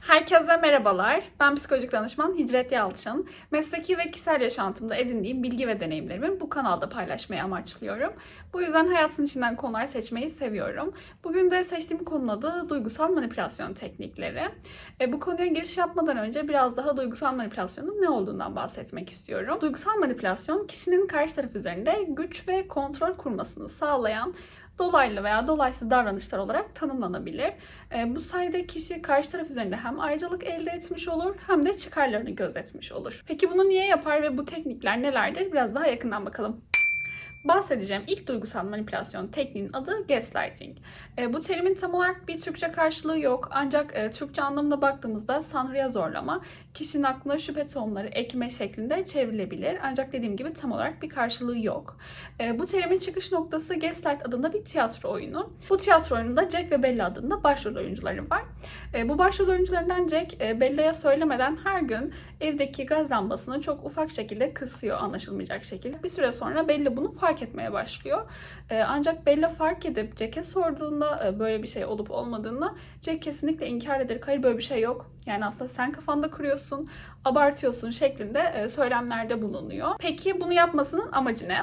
Herkese merhabalar. Ben psikolojik danışman Hicret Yalçın. Mesleki ve kişisel yaşantımda edindiğim bilgi ve deneyimlerimi bu kanalda paylaşmayı amaçlıyorum. Bu yüzden hayatın içinden konular seçmeyi seviyorum. Bugün de seçtiğim konunun adı duygusal manipülasyon teknikleri. E, bu konuya giriş yapmadan önce biraz daha duygusal manipülasyonun ne olduğundan bahsetmek istiyorum. Duygusal manipülasyon kişinin karşı taraf üzerinde güç ve kontrol kurmasını sağlayan dolaylı veya dolaysız davranışlar olarak tanımlanabilir. E, bu sayede kişi karşı taraf üzerinde hem ayrıcalık elde etmiş olur hem de çıkarlarını gözetmiş olur. Peki bunu niye yapar ve bu teknikler nelerdir? Biraz daha yakından bakalım. Bahsedeceğim ilk duygusal manipülasyon tekniğinin adı gaslighting. E, bu terimin tam olarak bir Türkçe karşılığı yok ancak e, Türkçe anlamına baktığımızda sanrıya zorlama, kişinin aklına şüphe tohumları ekme şeklinde çevrilebilir. Ancak dediğim gibi tam olarak bir karşılığı yok. E, bu terimin çıkış noktası Gaslight adında bir tiyatro oyunu. Bu tiyatro oyununda Jack ve Bella adında başrol oyuncuları var. E, bu başrol oyuncularından Jack, e, Bella'ya söylemeden her gün evdeki gaz lambasını çok ufak şekilde kısıyor anlaşılmayacak şekilde. Bir süre sonra Bella bunu fark etmeye başlıyor. E, ancak Bella fark edip Jack'e sorduğunda e, böyle bir şey olup olmadığını Jack kesinlikle inkar eder. Hayır böyle bir şey yok. Yani aslında sen kafanda kuruyorsun, abartıyorsun şeklinde e, söylemlerde bulunuyor. Peki bunu yapmasının amacı ne?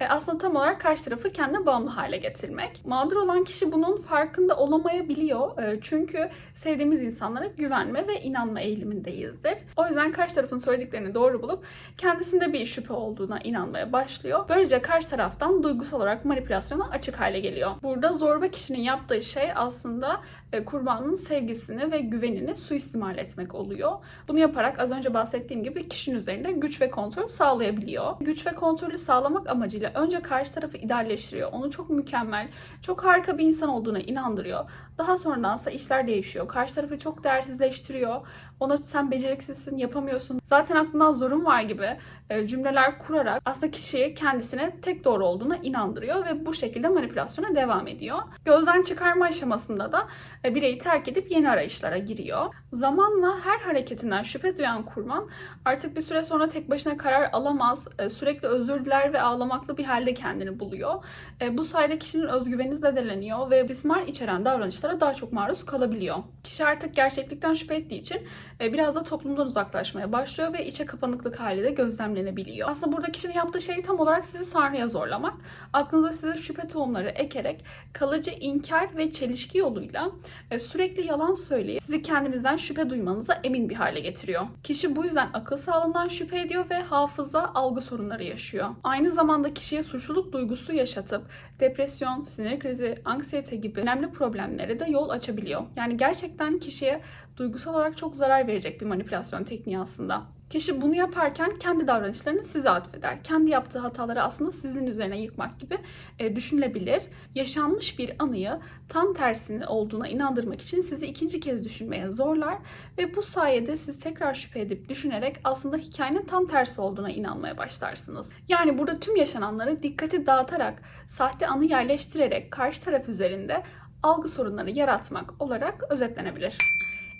E, aslında tam olarak karşı tarafı kendine bağımlı hale getirmek. Mağdur olan kişi bunun farkında olamayabiliyor. E, çünkü sevdiğimiz insanlara güvenme ve inanma eğilimindeyizdir. O yüzden karşı tarafın söylediklerini doğru bulup kendisinde bir şüphe olduğuna inanmaya başlıyor. Böylece karşı taraftan duygusal olarak manipülasyona açık hale geliyor. Burada zorba kişinin yaptığı şey aslında e, kurbanın sevgisini ve güvenini suistimal etmek oluyor. Bunu yaparak az önce bahsettiğim gibi kişinin üzerinde güç ve kontrol sağlayabiliyor. Güç ve kontrolü sağlamak amacıyla önce karşı tarafı idealleştiriyor. Onu çok mükemmel, çok harika bir insan olduğuna inandırıyor. Daha sonradansa işler değişiyor. Karşı tarafı çok değersizleştiriyor. Ona sen beceriksizsin, yapamıyorsun. Zaten aklından zorun var gibi e, cümleler kurarak aslında kişiyi kendisine tek doğru olduğuna inandırıyor ve bu şekilde manipülasyona devam ediyor. Gözden çıkarma aşamasında da e, bireyi terk edip yeni arayışlara giriyor. Zamanla her hareketinden şüphe duyan kurban artık bir süre sonra tek başına karar alamaz, e, sürekli özür diler ve ağlamaklı bir halde kendini buluyor. Bu sayede kişinin özgüveni zedeleniyor ve istismar içeren davranışlara daha çok maruz kalabiliyor. Kişi artık gerçeklikten şüphe ettiği için biraz da toplumdan uzaklaşmaya başlıyor ve içe kapanıklık hali de gözlemlenebiliyor. Aslında burada kişinin yaptığı şey tam olarak sizi sarnıya zorlamak. Aklınıza size şüphe tohumları ekerek kalıcı inkar ve çelişki yoluyla sürekli yalan söyleyip sizi kendinizden şüphe duymanıza emin bir hale getiriyor. Kişi bu yüzden akıl sağlığından şüphe ediyor ve hafıza, algı sorunları yaşıyor. Aynı zamanda kişiye suçluluk duygusu yaşatıp depresyon, sinir krizi, anksiyete gibi önemli problemlere de yol açabiliyor. Yani gerçekten kişiye duygusal olarak çok zarar verecek bir manipülasyon tekniği aslında. Kişi bunu yaparken kendi davranışlarını size atfeder. Kendi yaptığı hataları aslında sizin üzerine yıkmak gibi e, düşünülebilir. Yaşanmış bir anıyı tam tersini olduğuna inandırmak için sizi ikinci kez düşünmeye zorlar ve bu sayede siz tekrar şüphe edip düşünerek aslında hikayenin tam tersi olduğuna inanmaya başlarsınız. Yani burada tüm yaşananları dikkati dağıtarak, sahte anı yerleştirerek karşı taraf üzerinde algı sorunları yaratmak olarak özetlenebilir.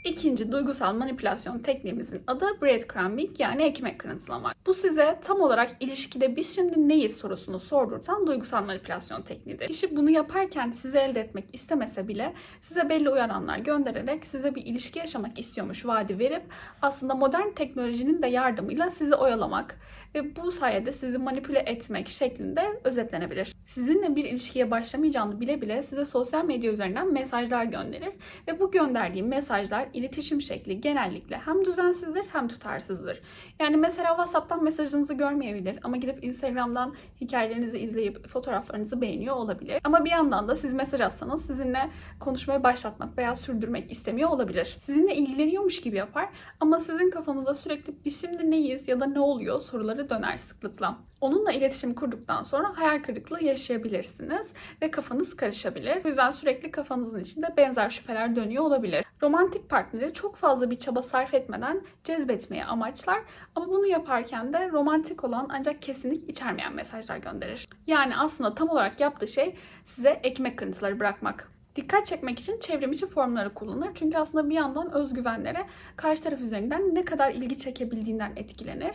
İkinci duygusal manipülasyon tekniğimizin adı breadcrumbing yani ekmek kırıntılamak. Bu size tam olarak ilişkide biz şimdi neyiz sorusunu sordurtan duygusal manipülasyon tekniğidir. Kişi bunu yaparken sizi elde etmek istemese bile size belli uyaranlar göndererek size bir ilişki yaşamak istiyormuş vaadi verip aslında modern teknolojinin de yardımıyla sizi oyalamak ve bu sayede sizi manipüle etmek şeklinde özetlenebilir. Sizinle bir ilişkiye başlamayacağını bile bile size sosyal medya üzerinden mesajlar gönderir ve bu gönderdiğim mesajlar iletişim şekli genellikle hem düzensizdir hem tutarsızdır. Yani mesela WhatsApp'tan mesajınızı görmeyebilir ama gidip Instagram'dan hikayelerinizi izleyip fotoğraflarınızı beğeniyor olabilir. Ama bir yandan da siz mesaj atsanız sizinle konuşmayı başlatmak veya sürdürmek istemiyor olabilir. Sizinle ilgileniyormuş gibi yapar ama sizin kafanızda sürekli biz şimdi neyiz ya da ne oluyor soruları döner sıklıkla. Onunla iletişim kurduktan sonra hayal kırıklığı yaşayabilirsiniz ve kafanız karışabilir. Bu yüzden sürekli kafanızın içinde benzer şüpheler dönüyor olabilir. Romantik partneri çok fazla bir çaba sarf etmeden cezbetmeye amaçlar ama bunu yaparken de romantik olan ancak kesinlik içermeyen mesajlar gönderir. Yani aslında tam olarak yaptığı şey size ekmek kırıntıları bırakmak. Dikkat çekmek için çevrim içi formları kullanır. Çünkü aslında bir yandan özgüvenlere karşı taraf üzerinden ne kadar ilgi çekebildiğinden etkilenir.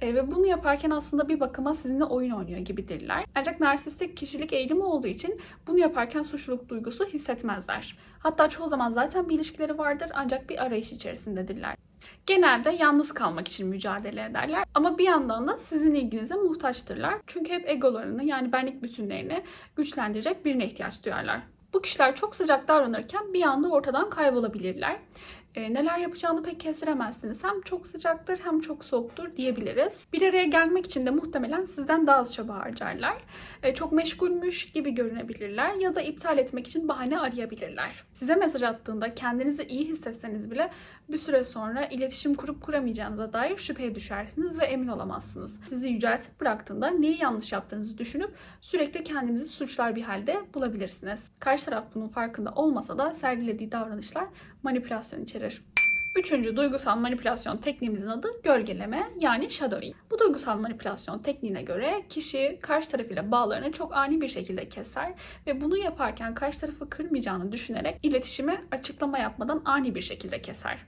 E, ve bunu yaparken aslında bir bakıma sizinle oyun oynuyor gibidirler. Ancak narsistik kişilik eğilimi olduğu için bunu yaparken suçluluk duygusu hissetmezler. Hatta çoğu zaman zaten bir ilişkileri vardır ancak bir arayış içerisindedirler. Genelde yalnız kalmak için mücadele ederler ama bir yandan da sizin ilginize muhtaçtırlar. Çünkü hep egolarını yani benlik bütünlerini güçlendirecek birine ihtiyaç duyarlar. Bu kişiler çok sıcak davranırken bir anda ortadan kaybolabilirler. E, neler yapacağını pek kestiremezsiniz. Hem çok sıcaktır hem çok soğuktur diyebiliriz. Bir araya gelmek için de muhtemelen sizden daha az çaba harcarlar. E, çok meşgulmüş gibi görünebilirler ya da iptal etmek için bahane arayabilirler. Size mesaj attığında kendinizi iyi hissetseniz bile bir süre sonra iletişim kurup kuramayacağınıza dair şüpheye düşersiniz ve emin olamazsınız. Sizi yüceltip bıraktığında neyi yanlış yaptığınızı düşünüp sürekli kendinizi suçlar bir halde bulabilirsiniz. Karşı taraf bunun farkında olmasa da sergilediği davranışlar manipülasyon içerir. Üçüncü duygusal manipülasyon tekniğimizin adı gölgeleme yani shadowing. Bu duygusal manipülasyon tekniğine göre kişi karşı tarafıyla bağlarını çok ani bir şekilde keser ve bunu yaparken karşı tarafı kırmayacağını düşünerek iletişime açıklama yapmadan ani bir şekilde keser.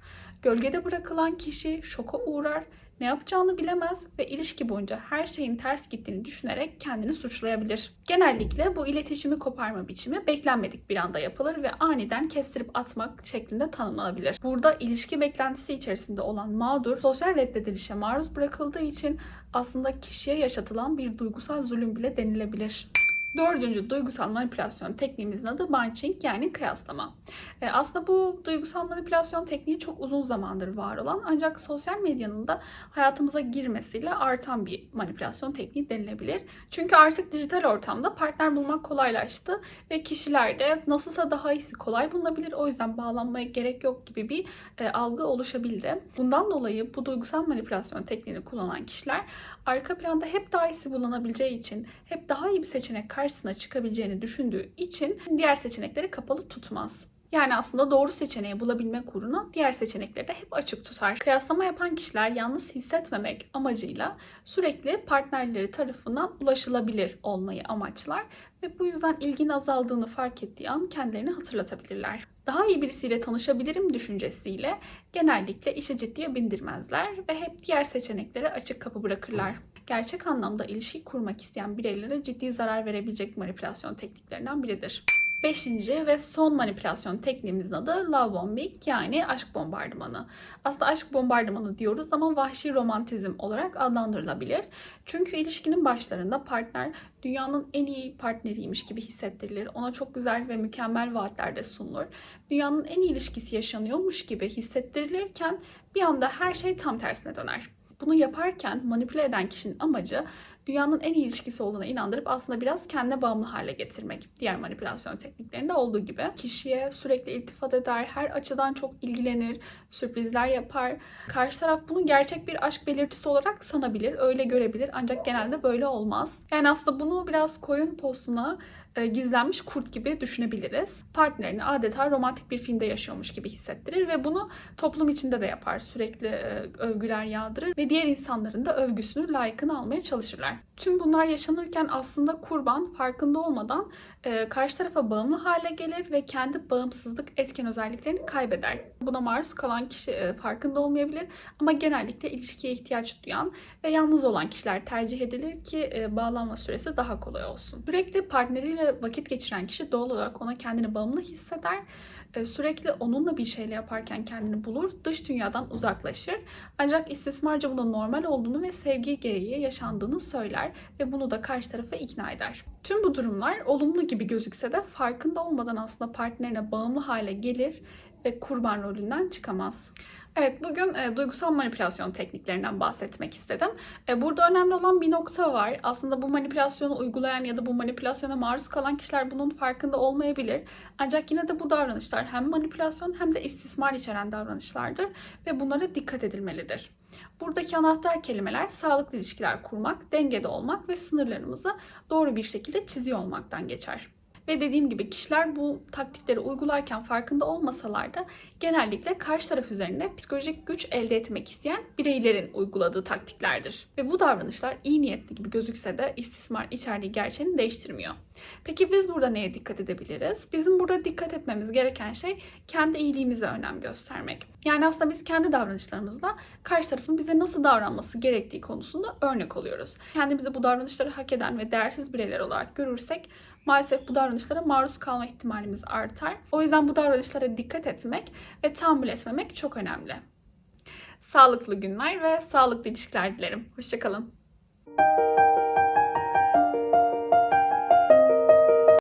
Gölgede bırakılan kişi şoka uğrar, ne yapacağını bilemez ve ilişki boyunca her şeyin ters gittiğini düşünerek kendini suçlayabilir. Genellikle bu iletişimi koparma biçimi beklenmedik bir anda yapılır ve aniden kestirip atmak şeklinde tanımlanabilir. Burada ilişki beklentisi içerisinde olan mağdur sosyal reddedilişe maruz bırakıldığı için aslında kişiye yaşatılan bir duygusal zulüm bile denilebilir. Dördüncü duygusal manipülasyon tekniğimizin adı bunching yani kıyaslama. E, aslında bu duygusal manipülasyon tekniği çok uzun zamandır var olan ancak sosyal medyanın da hayatımıza girmesiyle artan bir manipülasyon tekniği denilebilir. Çünkü artık dijital ortamda partner bulmak kolaylaştı ve kişilerde nasılsa daha iyisi kolay bulunabilir o yüzden bağlanmaya gerek yok gibi bir e, algı oluşabildi. Bundan dolayı bu duygusal manipülasyon tekniğini kullanan kişiler arka planda hep daha iyisi bulunabileceği için, hep daha iyi bir seçenek karşısına çıkabileceğini düşündüğü için diğer seçenekleri kapalı tutmaz. Yani aslında doğru seçeneği bulabilmek uğruna diğer seçenekleri de hep açık tutar. Kıyaslama yapan kişiler yalnız hissetmemek amacıyla sürekli partnerleri tarafından ulaşılabilir olmayı amaçlar ve bu yüzden ilgin azaldığını fark ettiği an kendilerini hatırlatabilirler. Daha iyi birisiyle tanışabilirim düşüncesiyle genellikle işi ciddiye bindirmezler ve hep diğer seçeneklere açık kapı bırakırlar. Gerçek anlamda ilişki kurmak isteyen bireylere ciddi zarar verebilecek manipülasyon tekniklerinden biridir. Beşinci ve son manipülasyon tekniğimizin adı love bombing yani aşk bombardımanı. Aslında aşk bombardımanı diyoruz ama vahşi romantizm olarak adlandırılabilir. Çünkü ilişkinin başlarında partner dünyanın en iyi partneriymiş gibi hissettirilir. Ona çok güzel ve mükemmel vaatlerde sunulur. Dünyanın en iyi ilişkisi yaşanıyormuş gibi hissettirilirken bir anda her şey tam tersine döner. Bunu yaparken manipüle eden kişinin amacı dünyanın en iyi ilişkisi olduğuna inandırıp aslında biraz kendine bağımlı hale getirmek. Diğer manipülasyon tekniklerinde olduğu gibi. Kişiye sürekli iltifat eder, her açıdan çok ilgilenir, sürprizler yapar. Karşı taraf bunu gerçek bir aşk belirtisi olarak sanabilir, öyle görebilir ancak genelde böyle olmaz. Yani aslında bunu biraz koyun postuna gizlenmiş kurt gibi düşünebiliriz. Partnerini adeta romantik bir filmde yaşıyormuş gibi hissettirir ve bunu toplum içinde de yapar. Sürekli e, övgüler yağdırır ve diğer insanların da övgüsünü layıkını almaya çalışırlar. Tüm bunlar yaşanırken aslında kurban farkında olmadan e, karşı tarafa bağımlı hale gelir ve kendi bağımsızlık etken özelliklerini kaybeder. Buna maruz kalan kişi farkında olmayabilir ama genellikle ilişkiye ihtiyaç duyan ve yalnız olan kişiler tercih edilir ki bağlanma süresi daha kolay olsun. Sürekli partneriyle vakit geçiren kişi doğal olarak ona kendini bağımlı hisseder. Sürekli onunla bir şeyle yaparken kendini bulur, dış dünyadan uzaklaşır. Ancak istismarcı bunun normal olduğunu ve sevgi gereği yaşandığını söyler ve bunu da karşı tarafa ikna eder. Tüm bu durumlar olumlu gibi gözükse de farkında olmadan aslında partnerine bağımlı hale gelir ve kurban rolünden çıkamaz. Evet, bugün e, duygusal manipülasyon tekniklerinden bahsetmek istedim. E, burada önemli olan bir nokta var. Aslında bu manipülasyonu uygulayan ya da bu manipülasyona maruz kalan kişiler bunun farkında olmayabilir. Ancak yine de bu davranışlar hem manipülasyon hem de istismar içeren davranışlardır ve bunlara dikkat edilmelidir. Buradaki anahtar kelimeler sağlıklı ilişkiler kurmak, dengede olmak ve sınırlarımızı doğru bir şekilde çiziyor olmaktan geçer. Ve dediğim gibi kişiler bu taktikleri uygularken farkında olmasalar da genellikle karşı taraf üzerinde psikolojik güç elde etmek isteyen bireylerin uyguladığı taktiklerdir. Ve bu davranışlar iyi niyetli gibi gözükse de istismar içerdiği gerçeğini değiştirmiyor. Peki biz burada neye dikkat edebiliriz? Bizim burada dikkat etmemiz gereken şey kendi iyiliğimize önem göstermek. Yani aslında biz kendi davranışlarımızla karşı tarafın bize nasıl davranması gerektiği konusunda örnek oluyoruz. Kendimizi bu davranışları hak eden ve değersiz bireyler olarak görürsek maalesef bu davranışlara maruz kalma ihtimalimiz artar. O yüzden bu davranışlara dikkat etmek ve tahammül etmemek çok önemli. Sağlıklı günler ve sağlıklı ilişkiler dilerim. Hoşçakalın.